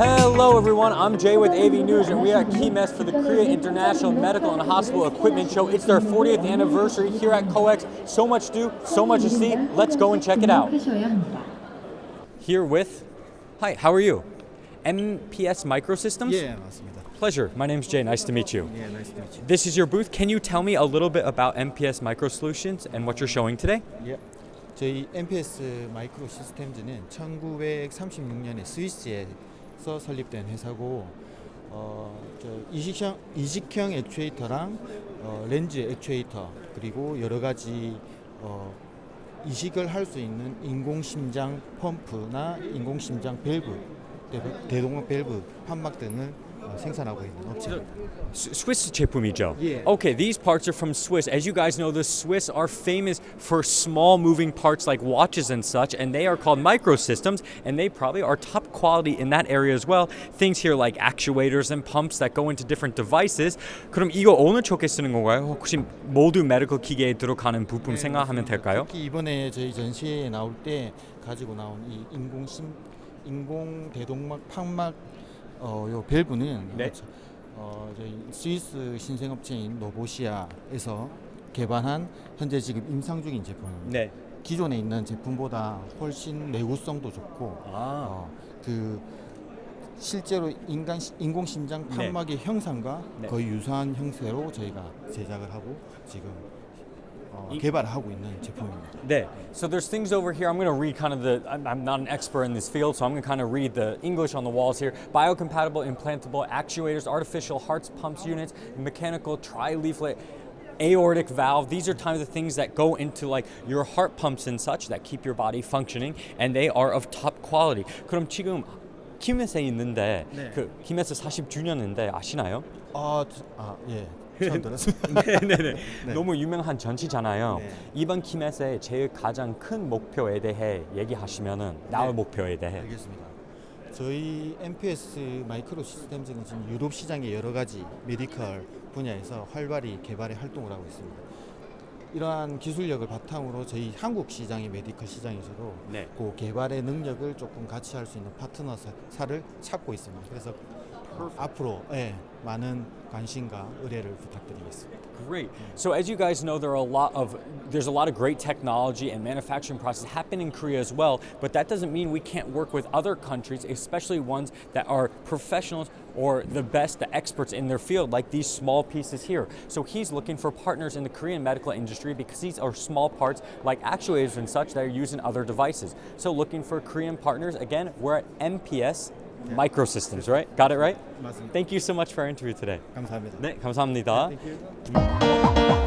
Hello, everyone. I'm Jay with AV News, and we are at KeyMess for the Korea International Medical and Hospital Equipment Show. It's their 40th anniversary here at COEX. So much to do, so much to see. Let's go and check it out. 하셔야 합니다. Here with, hi, how are you? MPS Microsystems? 예, 맞습니다. Pleasure. My name's Jay. Nice to meet you. 예, 나이스 투 미츠. This is your booth. Can you tell me a little bit about MPS Micro Solutions and what you're showing today? 예. 저희 MPS 마이크로 시스템즈는 1936년에 스위스에 서 설립된 회사고 어, 저 이식형 이식형 액추에이터랑 어, 렌즈 액추에이터 그리고 여러 가지 어, 이식을 할 수 있는 인공 심장 펌프나 인공 심장 밸브, 대- 대동맥 밸브, 판막 등을 어, 생산하고 있는 업체입니다. S- Swiss 제품이죠? Yeah. Okay, these parts are from Swiss. As you guys know, the Swiss are famous for small moving parts like watches and such, and they are called microsystems, and they probably are top quality in that area as well. Things here like actuators and pumps that go into different devices. 그럼 이거 어느 쪽에 쓰는 건가요? 혹시 모두 메디컬 기계에 들어가는 부품 생각하면 될까요? 특히 이번에 저희 전시회에 나올 때 가지고 나온 이 인공 심 인공 대동막 판막 어, 요 밸브는 네. 어, 저희 스위스 신생업체인 노보시아에서 개발한 현재 지금 임상 중인 제품입니다. 네. 기존에 있는 제품보다 훨씬 내구성도 좋고 아. 어, 그 실제로 인간 시- 인공 심장 네. 판막의 형상과 네. 거의 유사한 형태로 저희가 제작을 하고 지금 어, 이- 개발하고 있는 제품입니다. 네. So there's things over here. I'm going to read kind of the. I'm, I'm not an expert in this field, so I'm going to kind of read the English on the walls here. Biocompatible implantable actuators, artificial hearts, pumps units, mechanical tri-leaflet. Aortic valve. These are kind of the things that go into like your heart pumps and such that keep your body functioning, and they are of top quality. 그럼 지금 키메스에 있는데 네. 그 키메스 40주년인데 아시나요? 아, 저- 아 예. 처음 들었습니다. 네네네. 네. 너무 유명한 전시잖아요. 네. 이번 키메스의 제일 가장 큰 목표에 대해 얘기하시면은 나올 네. 목표에 대해. 알겠습니다. 저희 MPS 마이크로 시스템즈는 지금 유럽 시장의 여러 가지 메디컬 분야에서 활발히 개발의 활동을 하고 있습니다. 이러한 기술력을 바탕으로 저희 한국 시장의 메디컬 시장에서도 네. 그 개발의 능력을 조금 같이 할 수 있는 파트너사를 찾고 있습니다. 그래서 앞으로 예, 많은 관심과 의뢰를 부탁드리겠습니다. Great. So as you guys know, there are a lot of there's a lot of great technology and manufacturing process happening in Korea as well. But that doesn't mean we can't work with other countries, especially ones that are professionals or the best, the experts in their field, like these small pieces here. So he's looking for partners in the Korean medical industry because these are small parts like actuators and such that are used in other devices. So looking for Korean partners, again, we're at MPS Microsystems, right? Got it right? 맞습니다. Thank you so much for our interview today. 감사합니다. 네, 감사합니다. Thank you.